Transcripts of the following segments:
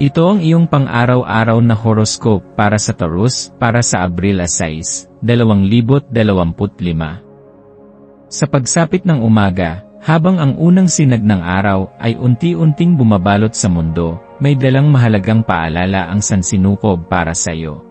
Ito ang iyong pang-araw-araw na horoscope para sa Taurus para sa Abril 6, 2025. Sa pagsapit ng umaga, habang ang unang sinag ng araw ay unti-unting bumabalot sa mundo, may dalang mahalagang paalala ang sansinukob para sa iyo.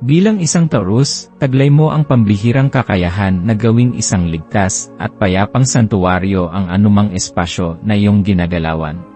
Bilang isang Taurus, taglay mo ang pambihirang kakayahan na gawing isang ligtas at payapang santuwaryo ang anumang espasyo na iyong ginagalawan.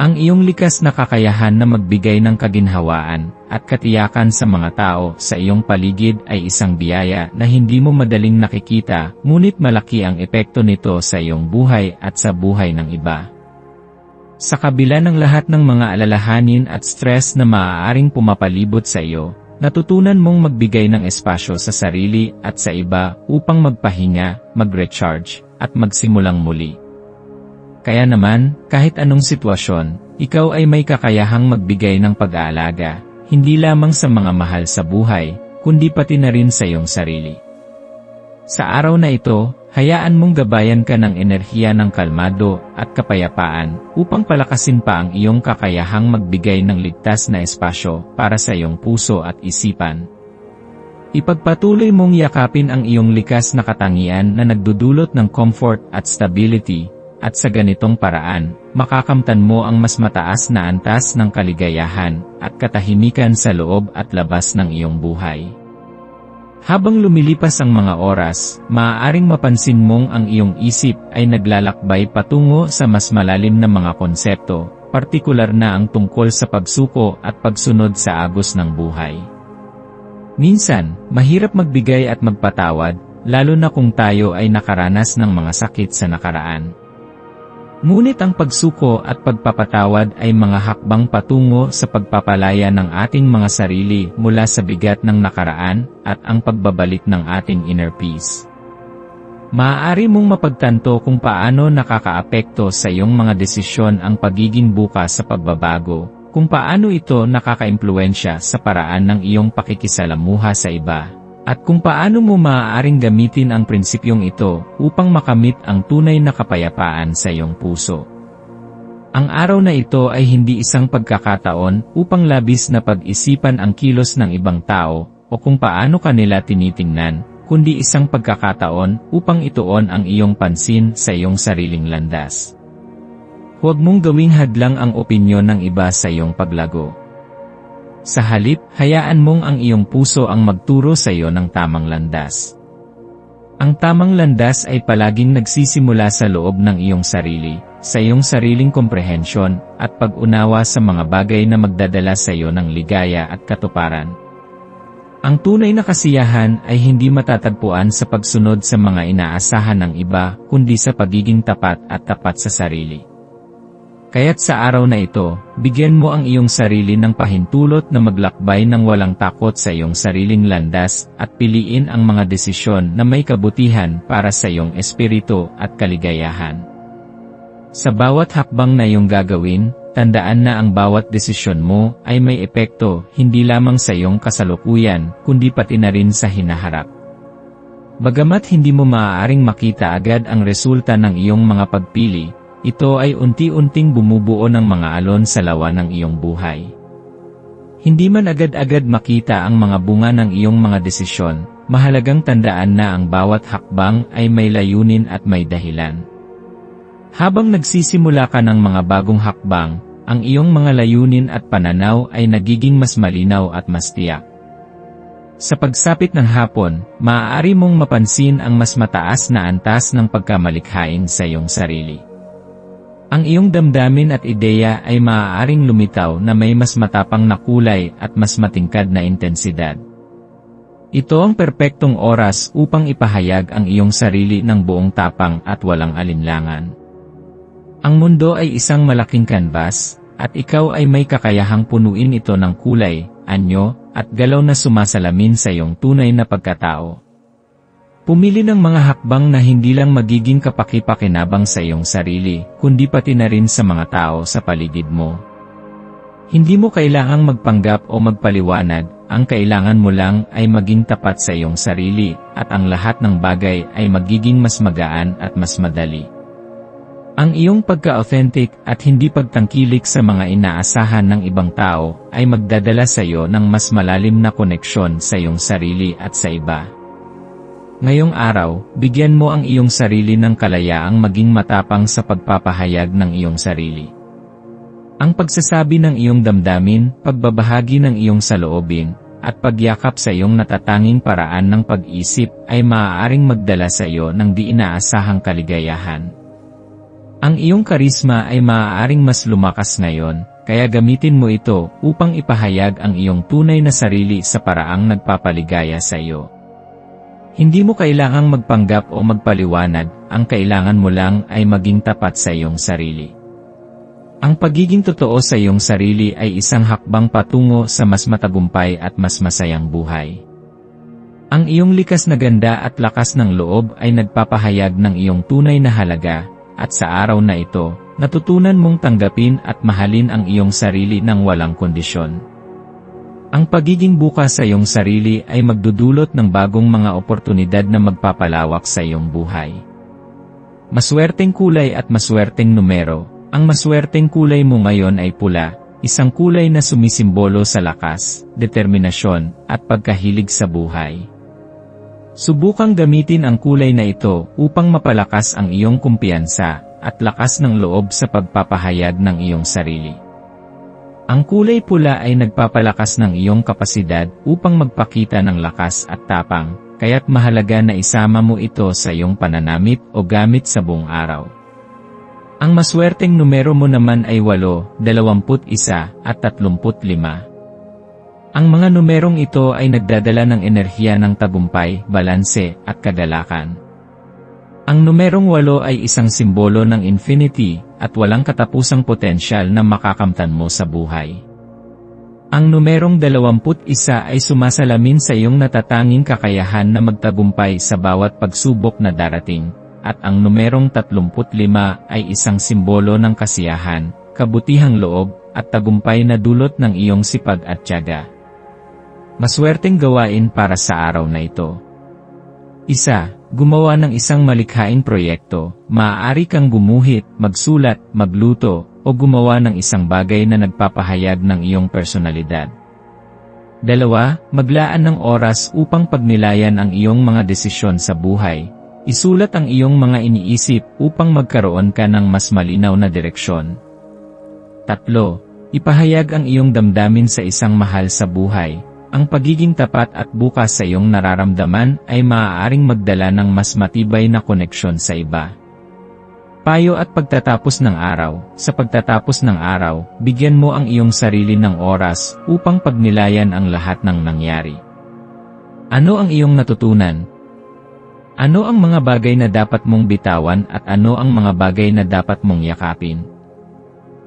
Ang iyong likas na kakayahan na magbigay ng kaginhawaan at katiyakan sa mga tao sa iyong paligid ay isang biyaya na hindi mo madaling nakikita, ngunit malaki ang epekto nito sa iyong buhay at sa buhay ng iba. Sa kabila ng lahat ng mga alalahanin at stress na maaaring pumapalibot sa iyo, natutunan mong magbigay ng espasyo sa sarili at sa iba upang magpahinga, mag-recharge, at magsimulang muli. Kaya naman, kahit anong sitwasyon, ikaw ay may kakayahang magbigay ng pag-aalaga, hindi lamang sa mga mahal sa buhay, kundi pati na rin sa iyong sarili. Sa araw na ito, hayaan mong gabayan ka ng enerhiya ng kalmado at kapayapaan upang palakasin pa ang iyong kakayahang magbigay ng ligtas na espasyo para sa iyong puso at isipan. Ipagpatuloy mong yakapin ang iyong likas na katangian na nagdudulot ng comfort at stability at sa ganitong paraan, makakamtan mo ang mas mataas na antas ng kaligayahan at katahimikan sa loob at labas ng iyong buhay. Habang lumilipas ang mga oras, maaaring mapansin mong ang iyong isip ay naglalakbay patungo sa mas malalim na mga konsepto, partikular na ang tungkol sa pagsuko at pagsunod sa agos ng buhay. Minsan, mahirap magbigay at magpatawad, lalo na kung tayo ay nakaranas ng mga sakit sa nakaraan. Ngunit ang pagsuko at pagpapatawad ay mga hakbang patungo sa pagpapalaya ng ating mga sarili mula sa bigat ng nakaraan at ang pagbabalik ng ating inner peace. Maaari mong mapagtanto kung paano nakakaapekto sa iyong mga desisyon ang pagiging bukas sa pagbabago, kung paano ito nakakaimpluensya sa paraan ng iyong pakikisalamuha sa iba, at kung paano mo maaaring gamitin ang prinsipyong ito upang makamit ang tunay na kapayapaan sa iyong puso. Ang araw na ito ay hindi isang pagkakataon upang labis na pag-isipan ang kilos ng ibang tao o kung paano kanila tinitingnan, kundi isang pagkakataon upang ituon ang iyong pansin sa iyong sariling landas. Huwag mong gawing hadlang ang opinyon ng iba sa iyong paglago. Sa halip, hayaan mong ang iyong puso ang magturo sa iyo ng tamang landas. Ang tamang landas ay palaging nagsisimula sa loob ng iyong sarili, sa iyong sariling komprehensyon, at pag-unawa sa mga bagay na magdadala sa iyo ng ligaya at katuparan. Ang tunay na kasiyahan ay hindi matatagpuan sa pagsunod sa mga inaasahan ng iba, kundi sa pagiging tapat at tapat sa sarili. Kaya't sa araw na ito, bigyan mo ang iyong sarili ng pahintulot na maglakbay ng walang takot sa iyong sariling landas at piliin ang mga desisyon na may kabutihan para sa iyong espiritu at kaligayahan. Sa bawat hakbang na iyong gagawin, tandaan na ang bawat desisyon mo ay may epekto hindi lamang sa iyong kasalukuyan kundi pati na rin sa hinaharap. Bagamat hindi mo maaaring makita agad ang resulta ng iyong mga pagpili, ito ay unti-unting bumubuo ng mga alon sa lawa ng iyong buhay. Hindi man agad-agad makita ang mga bunga ng iyong mga desisyon, mahalagang tandaan na ang bawat hakbang ay may layunin at may dahilan. Habang nagsisimula ka ng mga bagong hakbang, ang iyong mga layunin at pananaw ay nagiging mas malinaw at mas tiyak. Sa pagsapit ng hapon, maaari mong mapansin ang mas mataas na antas ng pagkamalikhain sa iyong sarili. Ang iyong damdamin at ideya ay maaaring lumitaw na may mas matapang na kulay at mas matingkad na intensidad. Ito ang perpektong oras upang ipahayag ang iyong sarili ng buong tapang at walang alinlangan. Ang mundo ay isang malaking canvas, at ikaw ay may kakayahang punuin ito ng kulay, anyo, at galaw na sumasalamin sa iyong tunay na pagkatao. Pumili ng mga hakbang na hindi lang magiging kapaki-pakinabang sa iyong sarili, kundi pati na rin sa mga tao sa paligid mo. Hindi mo kailangang magpanggap o magpaliwanag, ang kailangan mo lang ay maging tapat sa iyong sarili, at ang lahat ng bagay ay magiging mas magaan at mas madali. Ang iyong pagka-authentic at hindi pagtangkilik sa mga inaasahan ng ibang tao ay magdadala sa iyo ng mas malalim na koneksyon sa iyong sarili at sa iba. Ngayong araw, bigyan mo ang iyong sarili ng kalayaang maging matapang sa pagpapahayag ng iyong sarili. Ang pagsasabi ng iyong damdamin, pagbabahagi ng iyong saloobin, at pagyakap sa iyong natatanging paraan ng pag-isip ay maaaring magdala sa iyo ng di inaasahang kaligayahan. Ang iyong karisma ay maaaring mas lumakas ngayon, kaya gamitin mo ito upang ipahayag ang iyong tunay na sarili sa paraang nagpapaligaya sa iyo. Hindi mo kailangang magpanggap o magpaliwanag, ang kailangan mo lang ay maging tapat sa iyong sarili. Ang pagiging totoo sa iyong sarili ay isang hakbang patungo sa mas matagumpay at mas masayang buhay. Ang iyong likas na ganda at lakas ng loob ay nagpapahayag ng iyong tunay na halaga, at sa araw na ito, natutunan mong tanggapin at mahalin ang iyong sarili ng walang kondisyon. Ang pagiging bukas sa iyong sarili ay magdudulot ng bagong mga oportunidad na magpapalawak sa iyong buhay. Maswerteng kulay at maswerteng numero, ang maswerteng kulay mo ngayon ay pula, isang kulay na sumisimbolo sa lakas, determinasyon, at pagkahilig sa buhay. Subukang gamitin ang kulay na ito upang mapalakas ang iyong kumpiyansa at lakas ng loob sa pagpapahayag ng iyong sarili. Ang kulay pula ay nagpapalakas ng iyong kapasidad upang magpakita ng lakas at tapang, kaya't mahalaga na isama mo ito sa iyong pananamit o gamit sa buong araw. Ang maswerteng numero mo naman ay 8, 21 at 35. Ang mga numerong ito ay nagdadala ng enerhiya ng tagumpay, balanse, at kagalakan. Ang numerong 8 ay isang simbolo ng infinity, at walang katapusang potensyal na makakamtan mo sa buhay. Ang numerong 21 ay sumasalamin sa iyong natatanging kakayahan na magtagumpay sa bawat pagsubok na darating, at ang numerong 35 ay isang simbolo ng kasiyahan, kabutihang loob, at tagumpay na dulot ng iyong sipag at tiyaga. Maswerteng gawain para sa araw na ito. Isa, gumawa ng isang malikhaing proyekto, maaari kang gumuhit, magsulat, magluto, o gumawa ng isang bagay na nagpapahayag ng iyong personalidad. Dalawa, maglaan ng oras upang pagnilayan ang iyong mga desisyon sa buhay. Isulat ang iyong mga iniisip upang magkaroon ka ng mas malinaw na direksyon. Tatlo, ipahayag ang iyong damdamin sa isang mahal sa buhay, ang pagiging tapat at bukas sa iyong nararamdaman ay maaaring magdala ng mas matibay na koneksyon sa iba. Payo at pagtatapos ng araw, sa pagtatapos ng araw, bigyan mo ang iyong sarili ng oras upang pagnilayan ang lahat ng nangyari. Ano ang iyong natutunan? Ano ang mga bagay na dapat mong bitawan at ano ang mga bagay na dapat mong yakapin?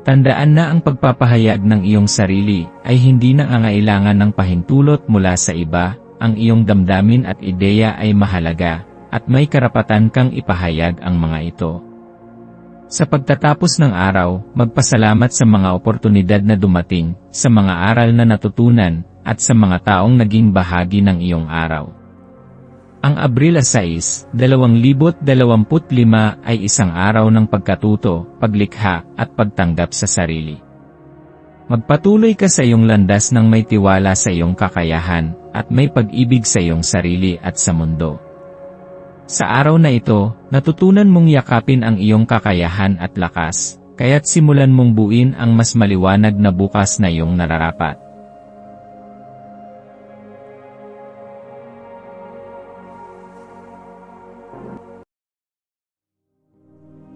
Tandaan na ang pagpapahayag ng iyong sarili ay hindi nangangailangan ng pahintulot mula sa iba, ang iyong damdamin at ideya ay mahalaga, at may karapatan kang ipahayag ang mga ito. Sa pagtatapos ng araw, magpasalamat sa mga oportunidad na dumating, sa mga aral na natutunan, at sa mga taong naging bahagi ng iyong araw. Ang Abril 6, 2025 ay isang araw ng pagkatuto, paglikha, at pagtanggap sa sarili. Magpatuloy ka sa iyong landas ng may tiwala sa iyong kakayahan, at may pag-ibig sa iyong sarili at sa mundo. Sa araw na ito, natutunan mong yakapin ang iyong kakayahan at lakas, kaya't simulan mong buin ang mas maliwanag na bukas na iyong nararapat.